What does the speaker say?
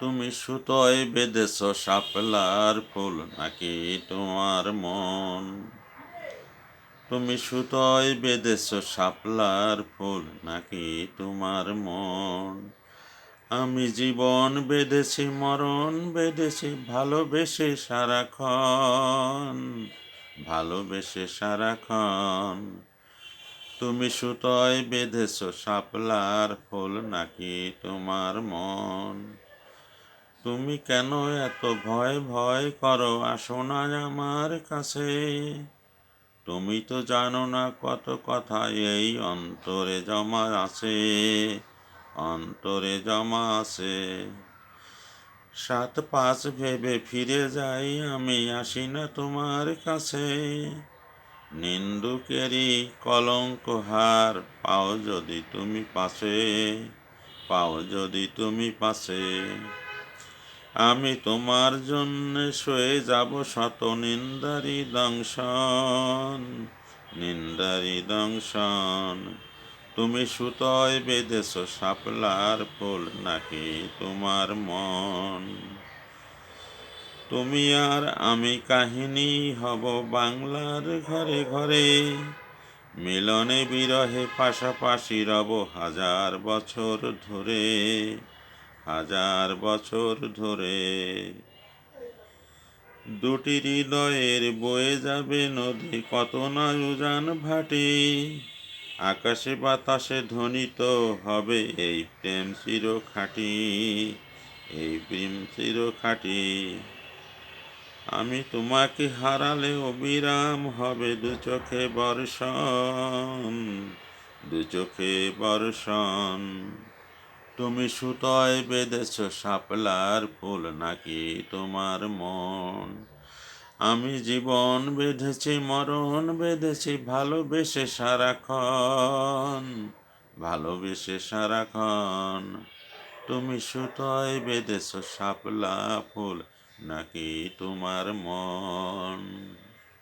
তুমি সুতোয় বেঁধেছ সাপলার ফুল নাকি তোমার মন? তুমি সুতোয় বেঁধেছ শাপলার ফুল নাকি তোমার মন? আমি জীবন বেঁধেছি, মরণ বেঁধেছি, ভালোবেসে সারাক্ষণ ভালোবেসে সারাক্ষণ। তুমি সুতোয় বেঁধেছ সাপলার ফুল নাকি তোমার মন? তুমি কেন এত ভয় ভয় করো? আসো না আমার কাছে। তুমি তো জানো না কত কথা এই অন্তরে জমা আছে, অন্তরে জমা আছে। সাত পাঁচ ভেবে ফিরে যাই আমি, আসি না তোমার কাছে। নিন্দুকেরই কলঙ্ক হার পাও যদি তুমি পাশে, পাও যদি তুমি পাশে। আমি তোমার জন্য সয়ে যাব শত নিন্দারি দংশন নিন্দারি দংশন তুমি সুতয় বেঁধেছ শাপলার ফুল নাকি তোমার মন? তুমি আর আমি কাহিনী হব বাংলার ঘরে ঘরে। মিলনে বিরহে পাশাপাশি রব হাজার বছর ধরে। হাজার বছর ধরে। দুটি হৃদয়ের বয়ে যাবে নদী, কত না উজান ভাটি। আকাশে বাতাসে ধ্বনিত হবে এই প্রেম চির খাঁটি এই প্রেম চির খাঁটি আমি তোমাকে হারালে অবিরাম হবে দু চোখে বর্ষণ, দু চোখে বর্ষণ। তুমি সুতয় বেঁধেছ শাপলার ফুল নাকি তোমার মন? আমি জীবন বেঁধেছি, মরণ বেঁধেছি, ভালোবেসে সারাক্ষণ ভালোবেসে সারাক্ষণ। তুমি সুতয় বেঁধেছ শাপলা ফুল নাকি তোমার মন?